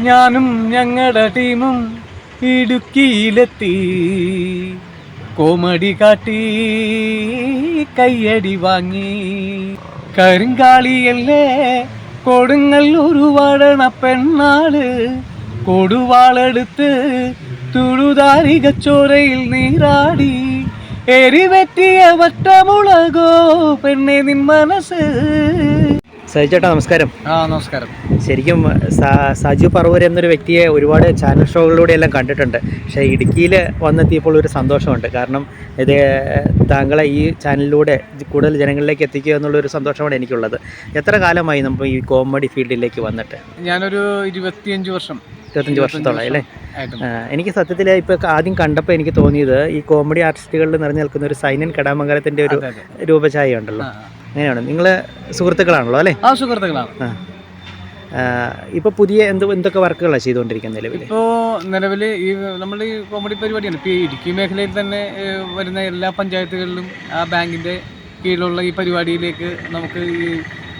ഞാനും ഞങ്ങളുടെ ടീമും ഇടുക്കിയിലെത്തി. കോമടി കാട്ടി കയ്യടി വാങ്ങി. കരിങ്കാളിയല്ലേ കൊടുങ്ങല്ലൂർ വാടണ പെണ്ണാൾ. കൊടുവാളെടുത്ത് തുഴുതാരിക ചോരയിൽ നീരാടി. എരിവെറ്റിയ വട്ടമുളകോ പെണ്ണെ നിൻ മനസ്സ്. സജിച്ചേട്ടാ നമസ്കാരം. ആ നമസ്കാരം. ശരിക്കും സജു പറവൂർ എന്നൊരു വ്യക്തിയെ ഒരുപാട് ചാനൽ ഷോകളിലൂടെ എല്ലാം കണ്ടിട്ടുണ്ട്. പക്ഷേ ഇടുക്കിയിൽ വന്നെത്തിയപ്പോൾ ഒരു സന്തോഷമുണ്ട്. കാരണം ഇത് താങ്കളെ ഈ ചാനലിലൂടെ കൂടുതൽ ജനങ്ങളിലേക്ക് എത്തിക്കുക എന്നുള്ളൊരു സന്തോഷമാണ് എനിക്കുള്ളത്. എത്ര കാലമായി നമ്മൾ ഈ കോമഡി ഫീൽഡിലേക്ക് വന്നിട്ട്? ഞാനൊരു ഇരുപത്തിയഞ്ച് വർഷം. ഇരുപത്തഞ്ച് വർഷത്തോളം അല്ലേ? എനിക്ക് സത്യത്തിൽ ഇപ്പൊ ആദ്യം കണ്ടപ്പോൾ എനിക്ക് തോന്നിയത് ഈ കോമഡി ആർട്ടിസ്റ്റുകളിൽ നിറഞ്ഞു നിൽക്കുന്ന ഒരു സൈനൻ കടാമംഗലത്തിന്റെ ഒരു. രൂപഛായ ഉണ്ടല്ലോ. അങ്ങനെയാണ്. നിങ്ങൾ സുഹൃത്തുക്കളാണല്ലോ അല്ലേ? ആ സുഹൃത്തുക്കളാണ്. ഇപ്പോൾ പുതിയ എന്ത് എന്തൊക്കെ വർക്കുകളാണ് ചെയ്തുകൊണ്ടിരിക്കുന്നത് നിലവിൽ ഇപ്പോൾ നിലവിൽ ഈ നമ്മൾ ഈ കോമഡി പരിപാടിയാണ്. ഇപ്പോൾ ഈ ഇടുക്കി മേഖലയിൽ തന്നെ വരുന്ന എല്ലാ പഞ്ചായത്തുകളിലും ആ ബാങ്കിന്റെ കീഴിലുള്ള ഈ പരിപാടിയിലേക്ക് നമുക്ക് ഈ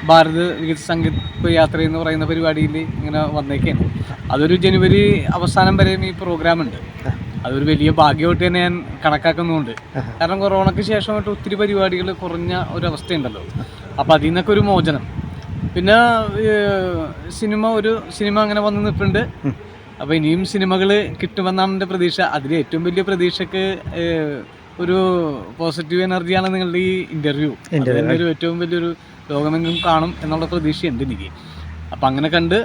ഭാരത് വികസ സംഗീത് യാത്ര എന്ന് പറയുന്ന പരിപാടിയിൽ ഇങ്ങനെ വന്നേക്കാണ്. അതൊരു ജനുവരി അവസാനം വരെയും ഈ പ്രോഗ്രാം ഉണ്ട് അതൊരു വലിയ ഭാഗ്യമായിട്ട് തന്നെ ഞാൻ കണക്കാക്കുന്നുണ്ട്. കാരണം കൊറോണയ്ക്ക് ശേഷമായിട്ട് ഒത്തിരി പരിപാടികൾ കുറഞ്ഞ ഒരു അവസ്ഥയുണ്ടല്ലോ അപ്പം അതിൽ നിന്നൊക്കെ ഒരു മോചനം. പിന്നെ സിനിമ ഒരു സിനിമ അങ്ങനെ വന്ന് നിൽപ്പുണ്ട്. അപ്പോൾ ഇനിയും സിനിമകൾ കിട്ടുമെന്നാണ് എന്റെ പ്രതീക്ഷ. അതിൽ ഏറ്റവും വലിയ പ്രതീക്ഷക്ക് ഒരു പോസിറ്റീവ് എനർജിയാണ് നിങ്ങളുടെ ഈ ഇന്റർവ്യൂ. അതിന്റെ ഒരു ഏറ്റവും വലിയൊരു ലോകമെങ്കിലും കാണും എന്നുള്ള പ്രതീക്ഷയുണ്ട് എനിക്ക്. അപ്പം അങ്ങനെ കണ്ട്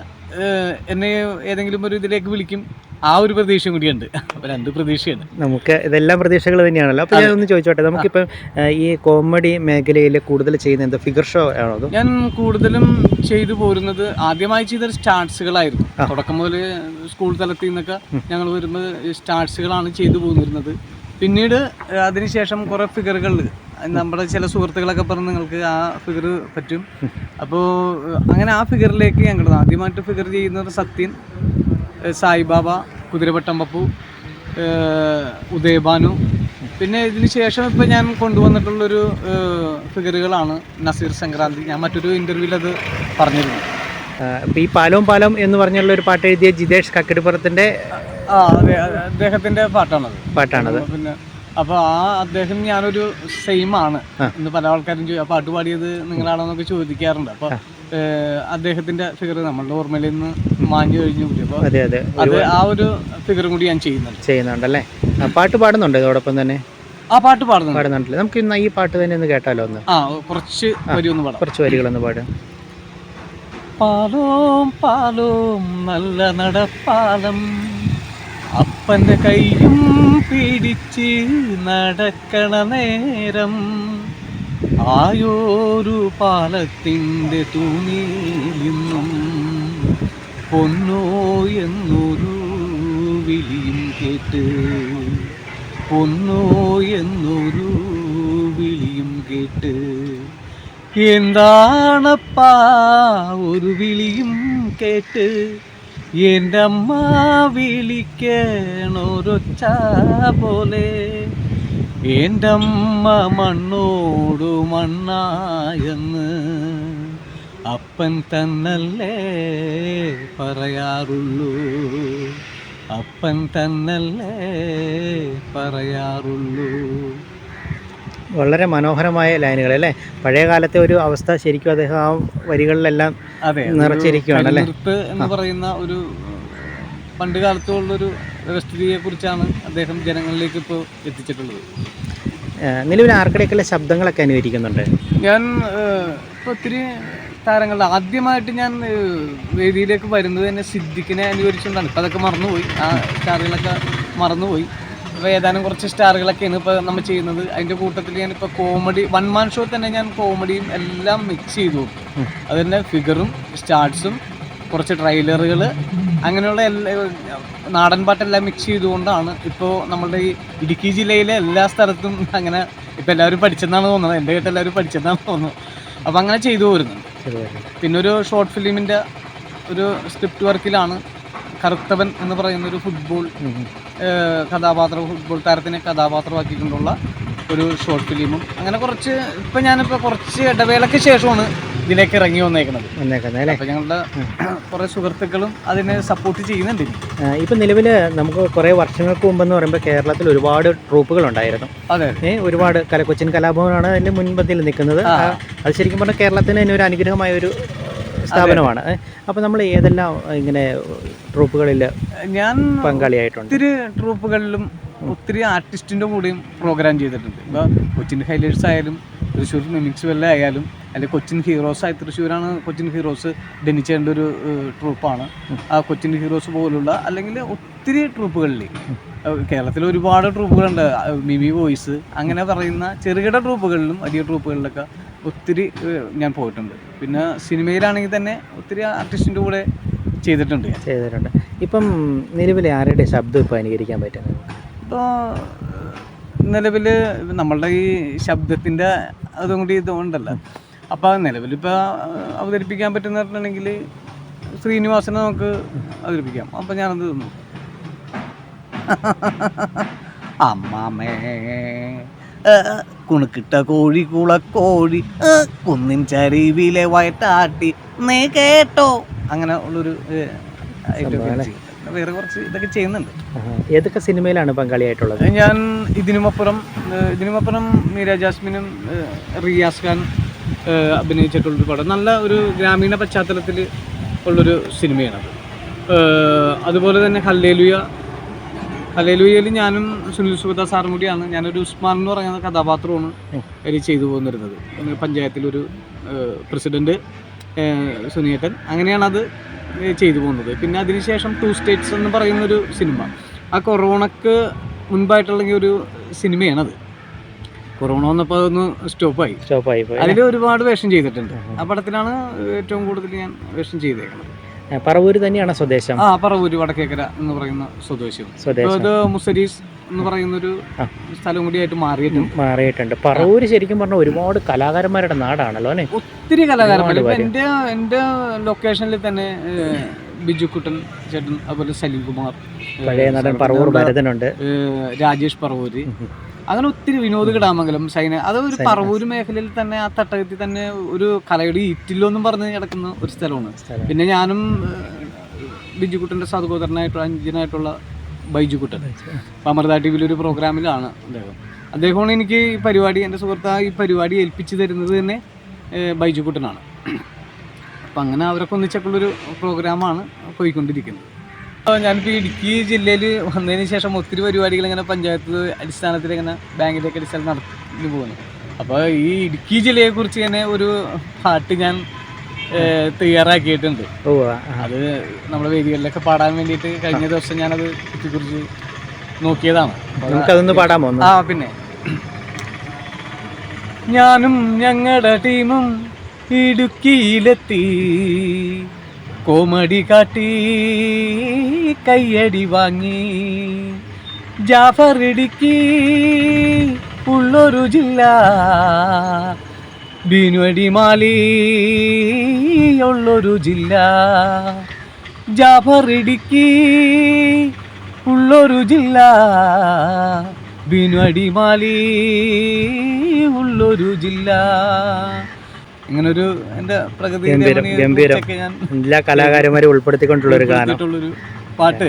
എന്നെ ഏതെങ്കിലും ഒരു ഇതിലേക്ക് വിളിക്കും. ആ ഒരു പ്രതീക്ഷയും കൂടിയുണ്ട് അപ്പോൾ രണ്ട് പ്രതീക്ഷയുണ്ട് നമുക്ക് ഇതെല്ലാം പ്രതീക്ഷകൾ തന്നെയാണല്ലോ. അപ്പോൾ ഞാൻ ഒന്ന് ചോദിച്ചോട്ടെ നമുക്കിപ്പം ഈ കോമഡി മേഖലയിൽ കൂടുതൽ ചെയ്യുന്ന എന്താ ഫിഗർ ഷോ ആണോ ഞാൻ കൂടുതലും ചെയ്തു പോരുന്നത് ആദ്യമായി ചെയ്ത സ്റ്റാർട്സുകളായിരുന്നു. തുടക്കം മുതൽ സ്കൂൾ തലത്തിൽ നിന്നൊക്കെ ഞങ്ങൾ വരുമ്പോൾ സ്റ്റാർട്സുകളാണ് ചെയ്തു പോന്നിരുന്നത്. പിന്നീട് അതിനുശേഷം കുറേ ഫിഗറുകൾ നമ്മുടെ ചില സുഹൃത്തുക്കളൊക്കെ പറഞ്ഞ് നിങ്ങൾക്ക് ആ ഫിഗർ പറ്റും. അപ്പോൾ അങ്ങനെ ആ ഫിഗറിലേക്ക് ഞങ്ങൾ ആദ്യമായിട്ട് ഫിഗർ ചെയ്യുന്നത് സത്യൻ. സായിബാബ കുതിരവട്ടം പപ്പു ഏഹ്, ഉദയഭാനു പിന്നെ ഇതിന് ശേഷം ഇപ്പം ഞാൻ കൊണ്ടുവന്നിട്ടുള്ളൊരു ഫിഗറുകളാണ് നസീർ സംക്രാന്തി. ഞാൻ മറ്റൊരു ഇന്റർവ്യൂവിൽ അത് പറഞ്ഞിരുന്നു. അപ്പം ഈ പാലവും പാലം എന്ന് പറഞ്ഞുള്ള ഒരു പാട്ട് എഴുതിയ ജിതേഷ് കക്കടിപ്പുറത്തിന്റെ ആ അതെ അദ്ദേഹത്തിന്റെ പാട്ടാണത്. പാട്ടാണത്. പിന്നെ അപ്പോൾ ആ അദ്ദേഹം ഞാനൊരു സെയിം ആണ് ഇന്ന് പല ആൾക്കാരും ആ പാട്ട് പാടിയത് നിങ്ങളാണോ എന്നൊക്കെ ചോദിക്കാറുണ്ട്. അപ്പോൾ അദ്ദേഹത്തിന്റെ ഫിഗർ നമ്മളുടെ ഓർമ്മയിൽ നിന്ന് മാഞ്ഞു കഴിഞ്ഞു അതെ അതെ. അത് ആ ഒരു ഫിഗറും കൂടി ഞാൻ ചെയ്യുന്നുണ്ട്. ചെയ്യുന്നുണ്ടല്ലേ? ആ, പാട്ട് പാടുന്നുണ്ട് ഇതോടൊപ്പം തന്നെ? ആ പാട്ട് പാടുന്നുണ്ട്. പാടുന്നുണ്ടല്ലേ? നമുക്ക് ഇന്ന് ഈ പാട്ട് തന്നെ ഒന്ന് കേട്ടാലോ ഒന്ന്? ആ കുറച്ച് വരി ഒന്ന് പാടാം. കുറച്ച് വരികളൊന്ന് പാടും. പാലോം പാലോം നല്ല നടപ്പാലം. അപ്പന്റെ കൈയും പിടിച്ച് നടക്കണ നേരം. ആയോരു പാലത്തിന്റെ തുണിയിന്നും പൊന്നോ എന്നൊരു വിളിയും കേട്ട് പൊന്നോ എന്നൊരു വിളിയും കേട്ട് എന്താണപ്പാ ഒരു വിളിയും കേട്ട് എന്റെ അമ്മ വിളിക്കണൊരൊച്ച പോലെ എന്റെ അമ്മ മണ്ണോടു മണ്ണായെന്ന് അപ്പൻ തന്നല്ലേ പറയാറുള്ളൂ. അപ്പൻ തന്നല്ലേ പറയാറുള്ളൂ. വളരെ മനോഹരമായ ലൈനുകൾ അല്ലേ? പഴയ കാലത്തെ ഒരു അവസ്ഥ ശരിക്കും അദ്ദേഹം ആ വരികളിലെല്ലാം അതെ നിറച്ചിരിക്കുകയാണ് അല്ലേ? എന്ന് പറയുന്ന ഒരു പണ്ട് കാലത്തുള്ളൊരു വ്യവസ്ഥിതിയെ കുറിച്ചാണ് അദ്ദേഹം ജനങ്ങളിലേക്ക് ഇപ്പോൾ എത്തിച്ചിട്ടുള്ളത്. നിലവിൽ ആർക്കിടയ്ക്കുള്ള ശബ്ദങ്ങളൊക്കെ അനുകരിക്കുന്നുണ്ട്? ഞാൻ ഇപ്പോൾ ഒത്തിരി താരങ്ങളുടെ ആദ്യമായിട്ട് ഞാൻ വേദിയിലേക്ക് വരുന്നത് തന്നെ സിദ്ദിഖിനെ അനുകരിച്ചുകൊണ്ടാണ്. ഇപ്പം അതൊക്കെ മറന്നുപോയി. ആ സ്റ്റാറുകളൊക്കെ മറന്നുപോയി. ഇപ്പോൾ ഏതാനും കുറച്ച് സ്റ്റാറുകളൊക്കെയാണ് ഇപ്പോൾ നമ്മൾ ചെയ്യുന്നത്. അതിന്റെ കൂട്ടത്തിൽ ഞാൻ ഞാനിപ്പോൾ കോമഡി വൺ മാൻ ഷോ തന്നെ ഞാൻ കോമഡിയും എല്ലാം മിക്സ് ചെയ്തു. അത് തന്നെ ഫിഗറും സ്റ്റാർട്സും കുറച്ച് ട്രെയിലറുകൾ അങ്ങനെയുള്ള എല്ലാ നാടൻ പാട്ടെല്ലാം മിക്സ് ചെയ്തുകൊണ്ടാണ് ഇപ്പോൾ നമ്മുടെ ഈ ഇടുക്കി ജില്ലയിലെ എല്ലാ സ്ഥലത്തും അങ്ങനെ ഇപ്പം എല്ലാവരും പഠിച്ചെന്നാണ് തോന്നുന്നത്. എന്റെ കേട്ട് എല്ലാവരും പഠിച്ചെന്നാണ് തോന്നുന്നത്. അപ്പം അങ്ങനെ ചെയ്തു പോരുന്നുണ്ട് പിന്നെ ഒരു ഷോർട്ട് ഫിലിമിന്റെ ഒരു സ്ക്രിപ്റ്റ് വർക്കിലാണ് കറുത്തവൻ എന്ന് പറയുന്ന ഒരു ഫുട്ബോൾ കഥാപാത്രം ഫുട്ബോൾ താരത്തിനെ കഥാപാത്രമാക്കിക്കൊണ്ടുള്ള ഒരു ഷോർട്ട് ഫിലിമും അങ്ങനെ കുറച്ച് ഇപ്പം ഞാനിപ്പോൾ കുറച്ച് ഇടവേളയ്ക്ക് ശേഷമാണ് ഇതിലേക്ക് ഇറങ്ങി വന്നേക്കുന്നത്. അപ്പോൾ ഞങ്ങളുടെ കുറേ സുഹൃത്തുക്കളും അതിനെ സപ്പോർട്ട് ചെയ്യുന്നുണ്ട് ഇപ്പൊ നിലവിൽ നമുക്ക് കുറേ വർഷങ്ങൾക്ക് മുമ്പെന്ന് പറയുമ്പോൾ കേരളത്തിൽ ഒരുപാട് ട്രൂപ്പുകൾ ഉണ്ടായിരുന്നു. അതെ ഒരുപാട് കല കൊച്ചിൻ കലാഭവനാണ് അതിന്റെ മുൻപന്തിയിൽ നിൽക്കുന്നത്. അത് ശരിക്കും പറഞ്ഞാൽ കേരളത്തിന് തന്നെ ഒരു അനുഗ്രഹമായ ഒരു സ്ഥാപനമാണ്. അപ്പൊ നമ്മൾ ഏതെല്ലാം ഇങ്ങനെ ട്രൂപ്പുകളിൽ ഞാൻ പങ്കാളിയായിട്ടുണ്ട്? ഒത്തിരി ട്രൂപ്പുകളിലും ഒത്തിരി ആർട്ടിസ്റ്റിന്റെ കൂടെയും പ്രോഗ്രാം ചെയ്തിട്ടുണ്ട്. ഇപ്പോൾ കൊച്ചിൻ ഹൈലൈറ്റ്സ് ആയാലും തൃശ്ശൂർ മിമിക്സ് വെല്ല ആയാലും അല്ലെങ്കിൽ കൊച്ചിൻ ഹീറോസ് ആയി തൃശ്ശൂരാണ് കൊച്ചിൻ ഹീറോസ് ഡെനിച്ചേണ്ട ഒരു ട്രൂപ്പാണ് ആ കൊച്ചിൻ ഹീറോസ് പോലുള്ള അല്ലെങ്കിൽ ഒത്തിരി ട്രൂപ്പുകളിൽ കേരളത്തിൽ ഒരുപാട് ട്രൂപ്പുകളുണ്ട് മിമി വോയിസ് അങ്ങനെ പറയുന്ന ചെറുകിട ട്രൂപ്പുകളിലും വലിയ ട്രൂപ്പുകളിലൊക്കെ ഒത്തിരി ഞാൻ പോയിട്ടുണ്ട്. പിന്നെ സിനിമയിലാണെങ്കിൽ തന്നെ ഒത്തിരി ആർട്ടിസ്റ്റിന്റെ കൂടെ ചെയ്തിട്ടുണ്ട് ചെയ്തിട്ടുണ്ട്. ഇപ്പം നിലവിലെ ആരുടെ ശബ്ദം ഇപ്പോൾ അനുകരിക്കാൻ പറ്റുന്നത്? ഇപ്പോൾ നിലവിൽ നമ്മളുടെ ഈ ശബ്ദത്തിന്റെ അതും കൂടി ഇതുകൊണ്ടല്ല. അപ്പോൾ നിലവിലിപ്പോൾ അവതരിപ്പിക്കാൻ പറ്റുന്ന പറഞ്ഞിട്ടുണ്ടെങ്കിൽ ശ്രീനിവാസനെ നമുക്ക് അവതരിപ്പിക്കാം. അപ്പം ഞാനത് തന്നു. അമ്മാമേ കുണുക്കിട്ട കോഴി കുളക്കോഴി കുന്നിൻ ചരിവിലെ വയറ്റാട്ടി നീ കേട്ടോ. അങ്ങനെ ഉള്ളൊരു ചെയ്യും. വേറെ കുറച്ച് ഇതൊക്കെ ചെയ്യുന്നുണ്ട്. ഏതൊക്കെ സിനിമയിലാണ് പങ്കാളിയായിട്ടുള്ളത്? ഞാൻ ഇതിനുമപ്പുറം ഇതിനുമപ്പുറം മീര ജാസ്മിനും റിയാസ് ഖാൻ അഭിനയിച്ചിട്ടുള്ളൊരു പടം. നല്ല ഒരു ഗ്രാമീണ പശ്ചാത്തലത്തിൽ ഉള്ളൊരു സിനിമയാണത് അതുപോലെ തന്നെ ഹല്ലേലുയ. ഹലേലുയയിൽ ഞാനും സുനിൽ സുഗത സാറും കൂടിയാണ്. ഞാനൊരു ഉസ്മാൻ എന്ന് പറയുന്ന കഥാപാത്രമാണ് അതിൽ ചെയ്തു പോന്നിരുന്നത്. പിന്നെ പഞ്ചായത്തിലൊരു പ്രസിഡന്റ് പ്രസിഡന്റ് സുനിയേട്ടൻ. അങ്ങനെയാണത് ചെയ്തു പോകുന്നത്. പിന്നെ അതിനുശേഷം ടു സ്റ്റേറ്റ്സ് എന്ന് പറയുന്നൊരു സിനിമ. ആ കൊറോണക്ക് മുൻപായിട്ടുള്ള ഒരു സിനിമയാണത്. കൊറോണ വന്നപ്പോൾ അതൊന്ന് സ്റ്റോപ്പായി. സ്റ്റോപ്പായി പോയി അതിൽ ഒരുപാട് വേഷം ചെയ്തിട്ടുണ്ട്. ആ പടത്തിലാണ് ഏറ്റവും കൂടുതൽ ഞാൻ വേഷം ചെയ്തേക്കുന്നത് പറവൂര് തന്നെയാണ് സ്വദേശം? ആ പറവൂര് വടക്കേക്കര എന്ന് പറയുന്ന സ്വദേശം. സ്വദേശം ഇത് മുസരീസ് എന്ന് പറയുന്നൊരു ഒരു സ്ഥലം കൂടിയായിട്ട് മാറിയിട്ടുണ്ട്. മാറിയിട്ടുണ്ട്. പറവൂര് ശരിക്കും പറഞ്ഞ ഒരുപാട് കലാകാരന്മാരുടെ നാടാണല്ലോ അല്ലേ? ഒത്തിരി കലാകാരന്മാർ എന്റെ എന്റെ ലൊക്കേഷനിൽ തന്നെ ബിജു ബിജുക്കുട്ടൻ ചേട്ടൻ അതുപോലെ സലീം കുമാർ പഴയ നടൻ പറവൂർ ഭരതനുണ്ട്. രാജേഷ് പറവൂര്. അങ്ങനെ ഒത്തിരി വിനോദ് കിടാമംഗലം സൈന അത് ഒരു പറവൂര് മേഖലയിൽ തന്നെ ആ തട്ടകത്തിൽ തന്നെ ഒരു കലയുടെ ഈറ്റില്ലോ എന്നും പറഞ്ഞ് കിടക്കുന്ന ഒരു സ്ഥലമാണ്. പിന്നെ ഞാനും ബിജുക്കുട്ടന്റെ സഹോദരനായിട്ടുള്ള അഞ്ചനായിട്ടുള്ള ബൈജുക്കുട്ടൻ അപ്പം അമൃത ടി വിയിലൊരു പ്രോഗ്രാമിലാണ് അദ്ദേഹം. അദ്ദേഹമാണ് എനിക്ക് ഈ പരിപാടി എന്റെ സുഹൃത്ത് ഈ പരിപാടി ഏൽപ്പിച്ചു തരുന്നത് തന്നെ ബൈജു കുട്ടനാണ് അപ്പം അങ്ങനെ അവരൊക്കെ ഒന്നിച്ചൊക്കെയുള്ളൊരു പ്രോഗ്രാമാണ് പോയിക്കൊണ്ടിരിക്കുന്നത്. അപ്പോൾ ഞാനിപ്പോൾ ഇടുക്കി ജില്ലയിൽ വന്നതിന് ശേഷം ഒത്തിരി പരിപാടികൾ ഇങ്ങനെ പഞ്ചായത്ത് അടിസ്ഥാനത്തിൽ ഇങ്ങനെ ബാങ്കിലേക്ക് അടിസ്ഥാനം നടത്തി പോകുന്നു അപ്പോൾ ഈ ഇടുക്കി ജില്ലയെക്കുറിച്ച് തന്നെ ഒരു പാട്ട് ഞാൻ തയ്യാറാക്കിയിട്ടുണ്ട്. അത് നമ്മുടെ വേദികളിലൊക്കെ പാടാൻ വേണ്ടിയിട്ട് കഴിഞ്ഞ ദിവസം ഞാനത് കുറിച്ച് നോക്കിയതാണ്. നമുക്കതൊന്ന് പാടാൻ ആ പിന്നെ. ഞാനും ഞങ്ങളുടെ ടീമും ഇടുക്കിയിലെത്തി. കോമടി കാട്ടി കയ്യടി വാങ്ങി. ജാഫർ ഇടുക്കി ഉള്ളൊരു ജില്ല. ബിനുവടി മാലി ഉള്ളൊരു ജില്ല ജാഫറിടിക്ക് ഉള്ളൊരു ജില്ല. ബിനുവടി മാലി ഉള്ളൊരു ജില്ല. ഇങ്ങനൊരു എന്റെ പ്രകൃതി. ഞാൻ എല്ലാ കലാകാരന്മാരെ ഉൾപ്പെടുത്തിക്കൊണ്ടുള്ള ഒരു ഗാനം പാട്ട്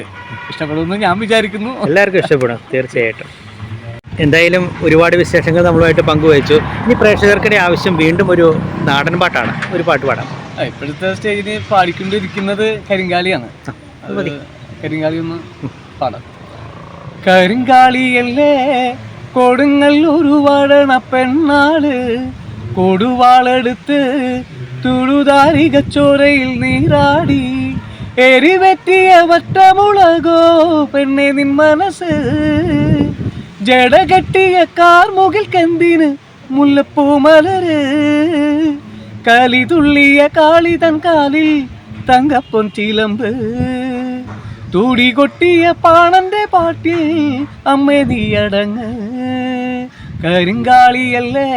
ഇഷ്ടപ്പെടുമെന്ന് ഞാൻ വിചാരിക്കുന്നു. എല്ലാവർക്കും ഇഷ്ടപ്പെടും തീർച്ചയായിട്ടും. എന്തായാലും ഒരുപാട് വിശേഷങ്ങൾ നമ്മളുമായിട്ട് പങ്കുവച്ചു ഇനി പ്രേക്ഷകർക്കിടെ ആവശ്യം വീണ്ടും ഒരു നാടൻ പാട്ടാണ്. ഒരു പാട്ട് പാടാം. ഇപ്പോഴത്തെ സ്റ്റേജിൽ പാടിക്കൊണ്ടിരിക്കുന്നത് മതി. കരിങ്കാളി ഒന്ന് പാടാം. കരിങ്കാളിയല്ലേ കൊടുങ്ങല്ലൂർ വാടണ പെണ്ണാൾ. കൊടുവാളെടുത്ത് തുഴുതാരികച്ചോരയിൽ നീരാടി. എരിവെറ്റിയ വട്ടമുളകോ പെണ്ണെ നിൻ മനസ്സ്. ജട കെട്ടിയ കാർമുകിൽ കന്തിന് മുല്ലപ്പൂ കലി തുള്ളിയ കാളി തൻ കാലിൽ തങ്കപ്പൊൻ ചിലമ്പ്. തൂടി കൊട്ടിയ പാണന്റെ പാട്ടിൽ അമ്മേ നീയടങ്ങ് കരിങ്കാളിയല്ലേ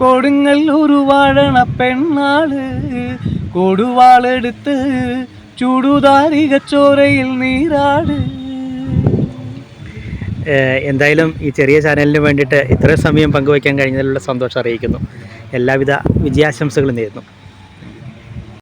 കൊടുങ്ങല്ലൂർ വാഴണ പെണ്ണാൾ. കൊടുവാളെടുത്ത് ചൂടുദാരിക ചോരയിൽ നീരാട്. എന്തായാലും ഈ ചെറിയ ചാനലിന് വേണ്ടിയിട്ട് ഇത്രയും സമയം പങ്കുവയ്ക്കാൻ കഴിഞ്ഞതിലുള്ള സന്തോഷം അറിയിക്കുന്നു. എല്ലാവിധ വിജയാശംസകളും നേരുന്നു.